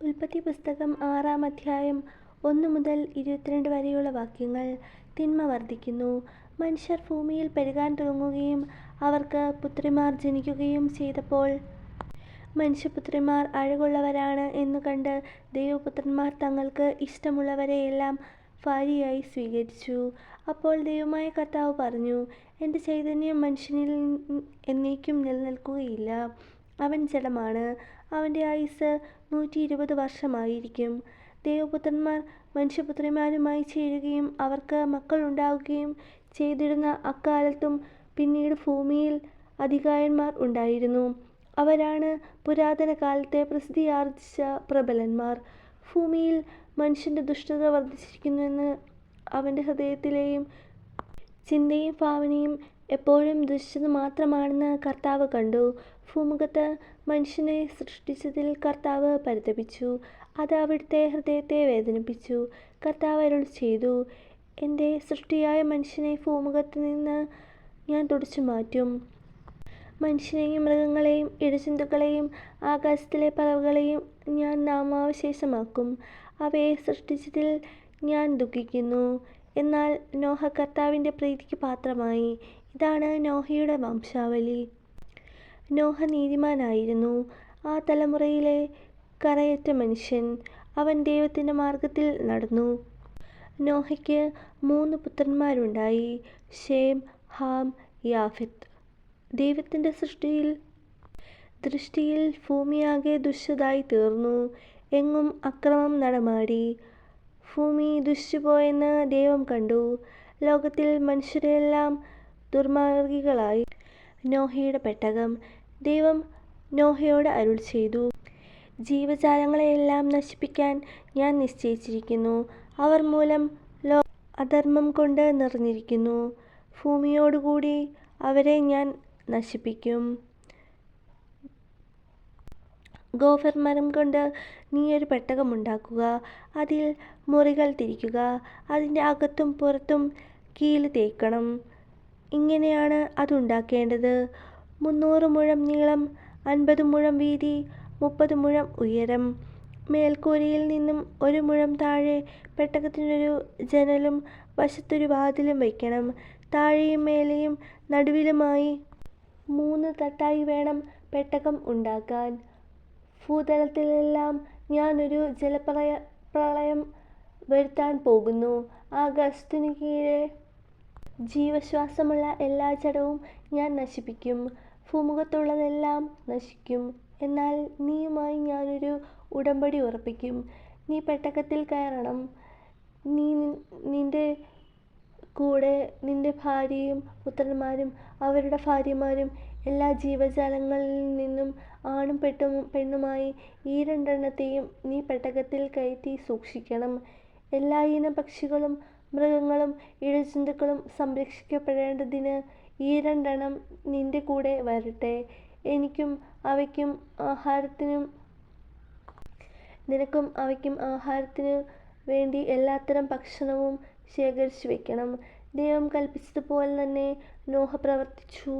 ഉൽപ്പത്തി പുസ്തകം ആറാം അധ്യായം ഒന്ന് മുതൽ ഇരുപത്തിരണ്ട് വരെയുള്ള വാക്യങ്ങൾ. തിന്മ വർദ്ധിക്കുന്നു. മനുഷ്യർ ഭൂമിയിൽ പെരുകാൻ തുടങ്ങുകയും അവർക്ക് പുത്രിമാർ ജനിക്കുകയും ചെയ്തപ്പോൾ മനുഷ്യപുത്രിമാർ അഴകുള്ളവരാണ് എന്നു കണ്ട് ദൈവപുത്രന്മാർ തങ്ങൾക്ക് ഇഷ്ടമുള്ളവരെയെല്ലാം ഭാര്യയായി സ്വീകരിച്ചു. അപ്പോൾ ദൈവമായ കർത്താവ് പറഞ്ഞു, എന്റെ ചൈതന്യം മനുഷ്യനിൽ എന്നേക്കും നിലനിൽക്കുകയില്ല. അവൻ ജഡമാണ്, ആയുസ് നൂറ്റി ഇരുപത് വർഷമായിരിക്കും. ദേവപുത്രന്മാർ മനുഷ്യപുത്രന്മാരുമായി ചേരുകയും അവർക്ക് മക്കളുണ്ടാവുകയും ചെയ്തിരുന്ന അക്കാലത്തും പിന്നീട് ഭൂമിയിൽ അധികാരന്മാർ ഉണ്ടായിരുന്നു. അവരാണ് പുരാതന കാലത്തെ പ്രസിദ്ധിയാർജിച്ച പ്രബലന്മാർ. ഭൂമിയിൽ മനുഷ്യന്റെ ദുഷ്ടത വർദ്ധിച്ചിരിക്കുന്നുവെന്ന് അവന്റെ ഹൃദയത്തിലെയും ചിന്തയും ഭാവനയും എപ്പോഴും ദുഷിച്ചത് മാത്രമാണെന്ന് കർത്താവ് കണ്ടു. ഭൂമുഖത്ത് മനുഷ്യനെ സൃഷ്ടിച്ചതിൽ കർത്താവ് പരിതപിച്ചു. അത് അവിടുത്തെ ഹൃദയത്തെ വേദനിപ്പിച്ചു. കർത്താവ് അരുൾ ചെയ്തു എന്റെ സൃഷ്ടിയായ മനുഷ്യനെ ഭൂമുഖത്ത് നിന്ന് ഞാൻ തുടച്ചു മാറ്റും മനുഷ്യനെയും മൃഗങ്ങളെയും ഇടചിന്തുക്കളെയും ആകാശത്തിലെ പറവുകളെയും ഞാൻ നാമാവശേഷമാക്കും. അവയെ സൃഷ്ടിച്ചതിൽ ഞാൻ ദുഃഖിക്കുന്നു. എന്നാൽ നോഹ കർത്താവിന്റെ പ്രീതിക്ക് പാത്രമായി. ഇതാണ് നോഹയുടെ വംശാവലി. നോഹ നീതിമാനായിരുന്നു, ആ തലമുറയിലെ കറയറ്റ മനുഷ്യൻ. അവൻ ദൈവത്തിന്റെ മാർഗത്തിൽ നടന്നു. നോഹയ്ക്ക് മൂന്ന് പുത്രന്മാരുണ്ടായി, ഷേം ഹാം, യാഫിത്ത് ദൈവത്തിന്റെ സൃഷ്ടിയിൽ ദൃഷ്ടിയിൽ ഭൂമിയാകെ തീർന്നു എങ്ങും അക്രമം നടമാടി. ഭൂമി ദുഷിച്ചുപോയെന്ന് ദൈവം കണ്ടു. ലോകത്തിൽ മനുഷ്യരെല്ലാം ദുർമ്മാർഗികളായി. നോഹയുടെ പെട്ടകം. ദൈവം നോഹയോട് അരുൾ ചെയ്തു ജീവജാലങ്ങളെയെല്ലാം നശിപ്പിക്കാൻ ഞാൻ നിശ്ചയിച്ചിരിക്കുന്നു. അവർ മൂലം ലോ അധർമ്മം കൊണ്ട് നിറഞ്ഞിരിക്കുന്നു. ഭൂമിയോടുകൂടി അവരെ ഞാൻ നശിപ്പിക്കും. ഗോഫർ മരം കൊണ്ട് നീ ഒരു പെട്ടകമുണ്ടാക്കുക അതിൽ മുറികൾ തിരിക്കുക. അതിന്റെ അകത്തും പുറത്തും കീൽ തേക്കണം. ഇങ്ങനെയാണ് അതുണ്ടാക്കേണ്ടത് മുന്നൂറ് മുഴം നീളം, അൻപത് മുഴം വീതി, മുപ്പത് മുഴം ഉയരം. മേൽക്കൂരയിൽ നിന്നും ഒരു മുഴം താഴെ പെട്ടകത്തിനൊരു ജനലും വശത്തൊരു വാതിലും വയ്ക്കണം. താഴെയും മേലെയും നടുവിലുമായി മൂന്ന് തട്ടായി വേണം പെട്ടകം ഉണ്ടാക്കാൻ. ഭൂതലത്തിലെല്ലാം ഞാനൊരു ജലപ്രളയ പ്രളയം വരുത്താൻ പോകുന്നു. ആകാശത്തിനു കീഴെ ജീവശ്വാസമുള്ള എല്ലാ ജഡവും ഞാൻ നശിപ്പിക്കും. ഭൂമുഖത്തുള്ളതെല്ലാം നശിക്കും. എന്നാൽ നീയുമായി ഞാനൊരു ഉടമ്പടി ഉറപ്പിക്കും. നീ പെട്ടകത്തിൽ കയറണം. നീ, നിന്റെ കൂടെ നിന്റെ ഭാര്യയും പുത്രന്മാരും അവരുടെ ഭാര്യമാരും എല്ലാ ജീവജാലങ്ങളിൽ നിന്നും ആണും പെട്ടും പെണ്ണുമായി ഈ രണ്ടെണ്ണത്തെയും നീ പെട്ടകത്തിൽ കയറ്റി സൂക്ഷിക്കണം. എല്ലാ ഇനം പക്ഷികളും മൃഗങ്ങളും ഇഴജന്തുക്കളും സംരക്ഷിക്കപ്പെടേണ്ടതിന് ഈ രണ്ടെണ്ണം നിന്റെ കൂടെ വരട്ടെ. എനിക്കും അവയ്ക്കും ആഹാരത്തിനും നിനക്കും അവയ്ക്കും ആഹാരത്തിന് വേണ്ടി എല്ലാത്തരം ഭക്ഷണവും ശേഖരിച്ചു വയ്ക്കണം ദൈവം കൽപ്പിച്ചതുപോലെ തന്നെ നോഹ പ്രവർത്തിച്ചു.